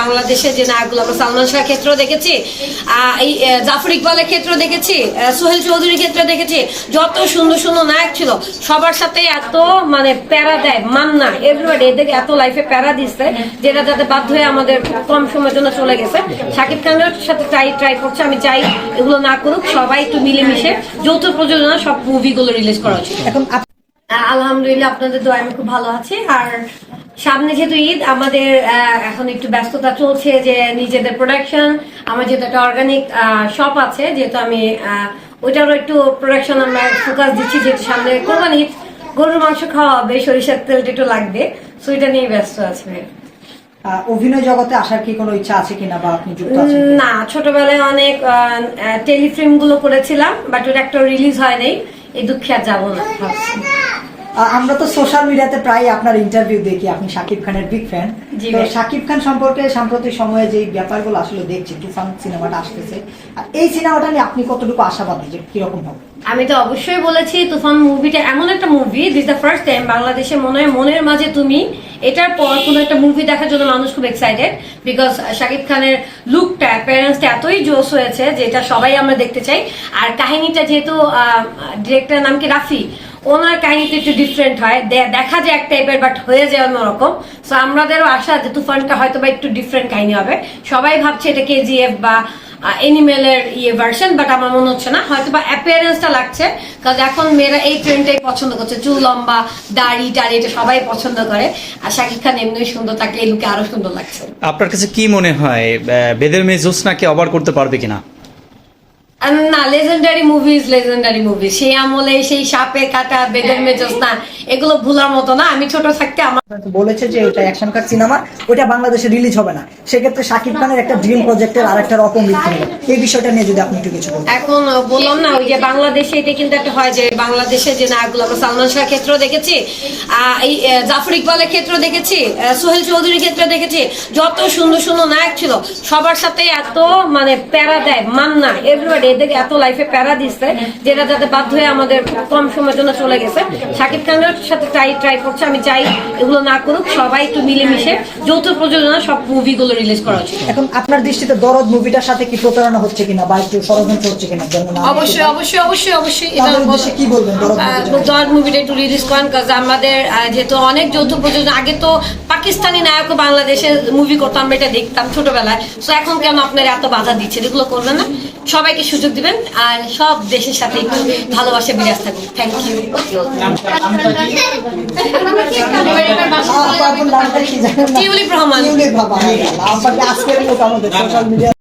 বাংলাদেশের যে নায়কগুলো আমরা সালমান শাহের ক্ষেত্রেও দেখেছি এই জাফর ইকবালের ক্ষেত্রেও দেখেছি সোহেল চৌধুরীর ক্ষেত্রে দেখেছি যত সুন্দর সুন্দর নায়ক ছিল সবার সাথে এত মানে প্যারা দেয় মান্না এভরিবডি এদের এত লাইফে প্যারা দিচ্ছে যেটা যাতে বাধ্য হয়ে আমাদের খুব কম সময়ের জন্য চলে গেছে। শাকিব খানের সাথে ট্রাই ট্রাই করছে আমি চাই এগুলো না করুক সবাই একটু মিলেমিশে যৌথ প্রযোজনা সব মুভিগুলো রিলিজ করা উচিত। এখন আলহামদুলিল্লাহ আপনাদের দোয়া আমি খুব ভালো আছি আর সামনে যেহেতু ঈদ আমাদের এখন একটু ব্যস্ততা চলছে যে নিজেদের প্রোডাকশন আমার যেহেতু একটা অর্গানিক শপ আছে যেহেতু আমি ওইটারও একটু প্রোডাকশন আমরা ফোকাস দিচ্ছি যেহেতু সামনে কোরবানি ঈদ। গরুর মাংস খাওয়া হবে সরিষার তেলটা একটু লাগবে সো এটা নিয়ে ব্যস্ত আছে অভিনয় জগতে আসার কি কোনো ইচ্ছা আছে কিনা বা আপনি যুক্ত আছেন না ছোটবেলায় অনেক টেলিফিল্মগুলো করেছিলাম বাট ওটা একটা রিলিজ হয় নাই এই দুঃখে আর যাব না। আমরা তো সোশ্যাল মিডিয়াতে প্রায় আপনার ইন্টারভিউ দেখি আপনি শাকিব খানের বিগ ফ্যান তো। শাকিব খান সম্পর্কে সাম্প্রতিক সময়ে যে ব্যাপারগুলো আসলে দেখছি তুফান সিনেমাটা আসতেছে। আর এই সিনেমাটা নিয়ে আপনি কতটুকু আশাবাদী যে কীরকম হবে? আমি তো অবশ্যই বলেছি তুফান মুভিটা এমন একটা movie this the first time বাংলাদেশে মনে হয় মনের মাঝে তুমি এটার পর কোনো একটা মুভি দেখার জন্য মানুষ খুব এক্সাইটেড বিকজ শাকিব খানের লুকটা অ্যাপিয়ারেন্সটা এতই জোস হয়েছে যে এটা সবাই আমরা দেখতে চাই। আর কাহিনীটা যেহেতু ডিরেক্টর নাম কি? রাফি। ওনার কাহিনীটা একটু ডিফারেন্ট হয়। দেখা যায় এক টাইপের বাট হয়ে যায় অন্যরকম সো আমাদেরও আশা যে তুফানটা হয়তো বা একটু ডিফারেন্ট কাহিনী হবে। সবাই ভাবছে এটা কেজিএফ বা এনিমেলের ইয়ে ভার্সন বাট আমার মনে হচ্ছে না। হয়তো বা অ্যাপিয়ারেন্সটা লাগছে, কারণ এখন মেয়েরা এই ট্রেন্ডটাই পছন্দ করছে। চুল লম্বা, দাড়ি, টাড়ি, এটা সবাই পছন্দ করে। আর শাকিব খান এমনি সুন্দর থাকলে এই লুকে আরও সুন্দর লাগছে। আপনার কাছে কি মনে হয় বেদের মেয়ে জোসনাকে অবার করতে পারবে কিনা? না লেজেন্ডারি মুভিজ লেজেন্ডারি মুভি সেই আমলে সেই সাপে কাটা বেদের মেজস না এগুলো ভুলার মতো না। আমি ছোট থাকতে আমার বলেছে যে অ্যাকশন কাট সিনেমা ওটা বাংলাদেশে রিলিজ হবে না। সেক্ষেত্রে খানের একটা ড্রিম প্রজেক্টের আর একটা রকম মৃত্যু এই বিষয়টা নিয়ে যদি আপনি একটু কিছু বলেন এখন বললাম না ওই যে বাংলাদেশে এটা কিন্তু একটা হয় যে বাংলাদেশে যে নায়কগুলো আমরা সালমান শাহের ক্ষেত্রেও দেখেছি এই জাফর ইকবালের ক্ষেত্রেও দেখেছি সোহেল চৌধুরীর ক্ষেত্রে দেখেছি। যত সুন্দর সুন্দর নায়ক ছিল সবার সাথে এত মানে প্যারা দেয় মান্না এভরিবডি এদের এত লাইফে প্যারা দিচ্ছে যেটা যাতে বাধ্য হয়ে আমাদের কম সময়ের জন্য চলে গেছে। শাকিব খানের সাথে ট্রাই ট্রাই করছে আমি চাই এগুলো না করুক সবাই একটু মিলেমিশে যৌথ প্রযোজনা সব মুভিগুলো রিলিজ করা উচিত। এখন আপনার দৃষ্টিতে দরদ মুভিটার সাথে কি প্রতারণা হচ্ছে কিনা বা একটু ষড়যন্ত্র হচ্ছে কিনা? অবশ্যই অবশ্যই অবশ্যই অবশ্যই এটা কি বলবেন দরদ মুভিটা? একটু রিলিজ করেন কাজ আমাদের যেহেতু অনেক যৌথ প্রযোজনা আগে তো পাকিস্তানি নায়ক বাংলাদেশে মুভি করতাম আমরা এটা দেখতাম ছোটবেলায়। তো এখন কেন আপনারা এত বাধা দিচ্ছেন? এগুলো করবেন না। সবাইকে সুযোগ দিবেন আর সব দেশের সাথে একটু ভালোবাসা বিরাজ থাকুন থ্যাংক ইউ? টিউলিপ রহমান।